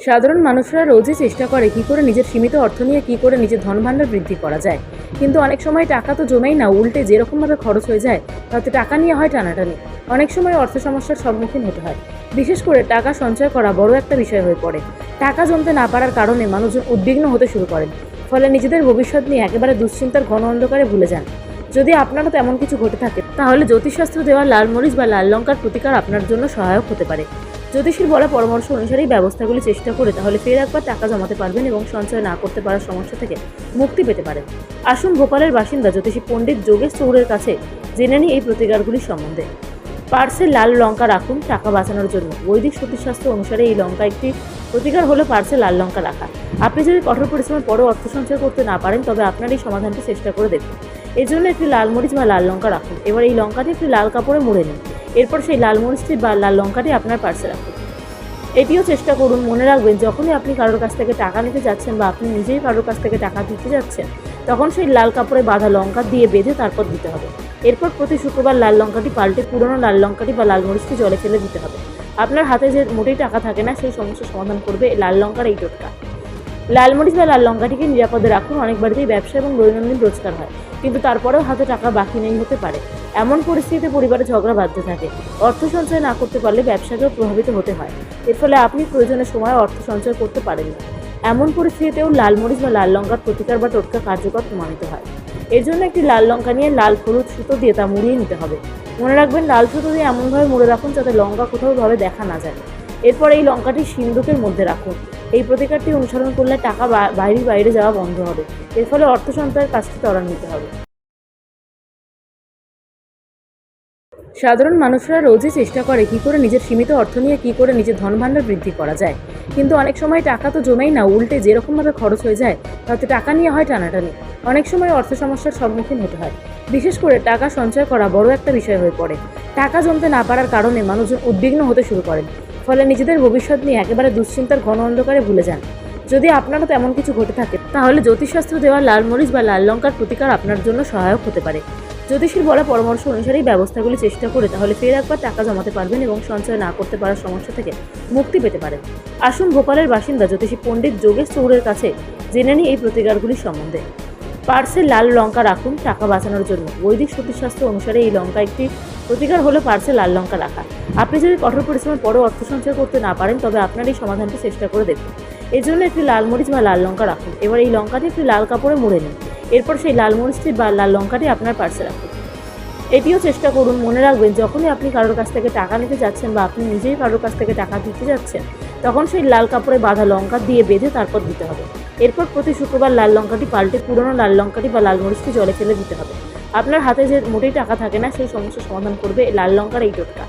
সাধারণ মানুষরা রোজই চেষ্টা করে কী করে নিজের সীমিত অর্থ নিয়ে কী করে নিজের ধনভাণ্ডার বৃদ্ধি করা যায়। কিন্তু অনেক সময় টাকা তো জমেই না, উল্টে যেরকমভাবে খরচ হয়ে যায়, তাতে টাকা নিয়ে হয় টানাটানি। অনেক সময় অর্থ সমস্যার সম্মুখীন হতে হয়। বিশেষ করে টাকা সঞ্চয় করা বড় একটা বিষয় হয়ে পড়ে। টাকা জমতে না পারার কারণে মানুষজন উদ্বিগ্ন হতে শুরু করেন, ফলে নিজেদের ভবিষ্যৎ নিয়ে একেবারে দুশ্চিন্তার ঘন অন্ধকারে ভুলে যান। যদি আপনারও তেমন কিছু ঘটে থাকে, তাহলে জ্যোতিষশাস্ত্র দেওয়া লাল মরিচ বা লাল লঙ্কার প্রতিকার আপনার জন্য সহায়ক হতে পারে। জ্যোতিষীর বলা পরামর্শ অনুসারে এই ব্যবস্থাগুলি চেষ্টা করে তাহলে ফের একবার টাকা জমাতে পারবেন এবং সঞ্চয় না করতে পারার সমস্যা থেকে মুক্তি পেতে পারেন। আসুন ভোপালের বাসিন্দা জ্যোতিষী পণ্ডিত যোগেশ চৌরের কাছে জেনে নিই এই প্রতিকারগুলির সম্বন্ধে। পার্সে লাল লঙ্কা রাখুন, টাকা বাঁচানোর জন্য। বৈদিক জ্যোতিষশাস্ত্র অনুসারে এই লঙ্কা একটি প্রতিকার হলো পার্সে লাল লঙ্কা রাখা। আপনি যদি কঠোর পরিশ্রমের পরও অর্থ সঞ্চয় করতে না পারেন, তবে আপনার এই সমাধানটি চেষ্টা করে দেখুন। এর জন্য একটি লাল মরিচ বা লাল লঙ্কা রাখুন। এবার এই লঙ্কাটি একটি লাল কাপড়ে মুড়ে নিন। এরপর সেই লাল মরিচটি বা লাল লঙ্কাটি আপনার পার্সে রাখুন। এটিও চেষ্টা করুন, মনে রাখবেন, যখনই আপনি কারোর কাছ থেকে টাকা নিতে যাচ্ছেন বা আপনি নিজেই কারোর কাছ থেকে টাকা দিতে যাচ্ছেন, তখন সেই লাল কাপড়ে বাঁধা লঙ্কা দিয়ে বেঁধে তারপর দিতে হবে। এরপর প্রতি শুক্রবার লাল লঙ্কাটি পাল্টে পুরনো লাল লঙ্কাটি বা লাল মরিচটি জলে ফেলে দিতে হবে। আপনার হাতে যে মোটেই টাকা থাকে না, সেই সমস্যার সমাধান করবে লাল লঙ্কার এই টোটকা। লাল মরিচ বা লাল লঙ্কাটিকে নিরাপদে রাখুন, অনেক বাড়িতেই ব্যবসা এবং দৈনন্দিন রোজগার হয়। কিন্তু তারপরেও হাতে টাকা বাকি নেই হতে পারে। এমন পরিস্থিতিতে পরিবারে ঝগড়া বাঁধতে থাকে। অর্থ সঞ্চয় না করতে পারলে ব্যবসাকেও প্রভাবিত হতে হয়। এর ফলে আপনি প্রয়োজনের সময় অর্থ সঞ্চয় করতে পারেন না। এমন পরিস্থিতিতেও লাল মরিচ বা লাল লঙ্কার প্রতিকার বা টোটকা কার্যকর প্রমাণিত হয়। এর জন্য একটি লাল লঙ্কা নিয়ে লাল হলুদ সুতো দিয়ে তা মুড়িয়ে নিতে হবে। মনে রাখবেন, লাল সুতো দিয়ে এমনভাবে মুড়ে রাখুন যাতে লঙ্কা কোথাও ভাবে দেখা না যায়। এরপর এই লঙ্কাটি সিন্দুকের মধ্যে রাখুন। এই প্রতিকারটি অনুসরণ করলে টাকা বাইরে বাইরে যাওয়া বন্ধ হবে। এর ফলে অর্থ সঞ্চয়ের কাজটি ত্বরান্বিত হবে। সাধারণ মানুষরা রোজই চেষ্টা করে কী করে নিজের সীমিত অর্থ নিয়ে কী করে নিজের ধনভাণ্ডার বৃদ্ধি করা যায়। কিন্তু অনেক সময় টাকা তো জমেই না, উল্টে যেরকমভাবে খরচ হয়ে যায়, তাতে টাকা নিয়ে হয় টানাটানি। অনেক সময় অর্থ সমস্যার সম্মুখীন হতে হয়। বিশেষ করে টাকা সঞ্চয় করা বড় একটা বিষয় হয়ে পড়ে। টাকা জমতে না পারার কারণে মানুষজন উদ্বিগ্ন হতে শুরু করেন। ফলে নিজেদের ভবিষ্যৎ নিয়ে একেবারে দুশ্চিন্তার ঘন অন্ধকারে ভুলে যান। যদি আপনারও তেমন কিছু ঘটে থাকে, তাহলে জ্যোতিষশাস্ত্র দেওয়া লাল মরিচ বা লাল লঙ্কার প্রতিকার আপনার জন্য সহায়ক হতে পারে। জ্যোতিষীর বলা পরামর্শ অনুসারেই ব্যবস্থাগুলি চেষ্টা করে তাহলে ফের একবার টাকা জমাতে পারবেন এবং সঞ্চয় না করতে পারার সমস্যা থেকে মুক্তি পেতে পারেন। আসুন ভোপালের বাসিন্দা জ্যোতিষী পণ্ডিত যোগেশ চৌরের কাছে জেনে নিই এই প্রতিকারগুলির সম্বন্ধে। পার্সে লাল লঙ্কা রাখুন টাকা বাঁচানোর জন্য। বৈদিক জ্যোতিষশাস্ত্র অনুসারে এই লঙ্কা একটি প্রতিকার হলো পার্সে লাল লঙ্কা রাখা। আপনি যদি কঠোর পরিশ্রমের পরও অর্থ সঞ্চয় করতে না পারেন, তবে আপনার এই সমাধানটি চেষ্টা করে দেখুন। এর জন্য একটি লাল মরিচ বা লাল লঙ্কা রাখুন। এবার এই লঙ্কাটি একটি লাল কাপড়ে মুড়ে নিন। এরপর সেই লাল মরিচটি বা লাল লঙ্কাটি আপনার পার্সে রাখুন। এটিও চেষ্টা করুন মনে রাখবেন, যখনই আপনি কারোর কাছ থেকে টাকা নিতে যাচ্ছেন বা আপনি নিজেই কারোর কাছ থেকে টাকা দিতে যাচ্ছেন, তখন সেই লাল কাপড়ে বাঁধা লঙ্কা দিয়ে বেঁধে তারপর দিতে হবে। এরপর প্রতি শুক্রবার লাল লঙ্কাটি পাল্টে পুরনো লাল লঙ্কাটি বা লাল মরিচটি জলে ফেলে দিতে হবে। আপনার হাতে যে মোটেই টাকা থাকে না, সেই সমস্যার সমাধান করবে লাল লঙ্কার এই টোটকা।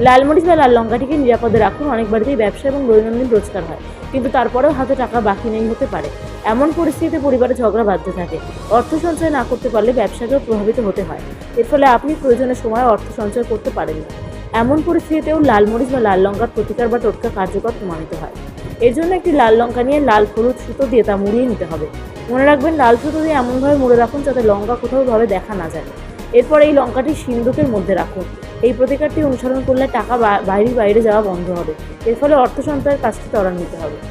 লাল মরিচ বা লাল লঙ্কাটিকে নিরাপদে রাখুন, অনেক বাড়িতেই ব্যবসা এবং দৈনন্দিন রোজগার হয়। কিন্তু তারপরেও হাতে টাকা বাকি নেই হতে পারে। এমন পরিস্থিতিতে পরিবারে ঝগড়া বাঁধতে থাকে। অর্থ সঞ্চয় না করতে পারলে ব্যবসাকেও প্রভাবিত হতে হয়। এর ফলে আপনি প্রয়োজনের সময় অর্থ সঞ্চয় করতে পারেন না। এমন পরিস্থিতিতেও লাল মরিচ বা লাল লঙ্কার প্রতিকার বা টোটকা কার্যকর প্রমাণিত হয়। এর জন্য একটি লাল লঙ্কা নিয়ে লাল হলুদ সুতো দিয়ে তা মুড়িয়ে নিতে হবে। মনে রাখবেন, লাল সুতো দিয়ে এমনভাবে মুড়ে রাখুন যাতে লঙ্কা কোথাও ভাবে দেখা না যায়। এরপর এই লঙ্কাটি সিন্দুকের মধ্যে রাখুন। এই প্রতিকারটি অনুসরণ করলে টাকা বাইরে বাইরে যাওয়া বন্ধ হবে। এর ফলে অর্থ সঞ্চয়ের কাজটি ত্বরান্বিত হবে।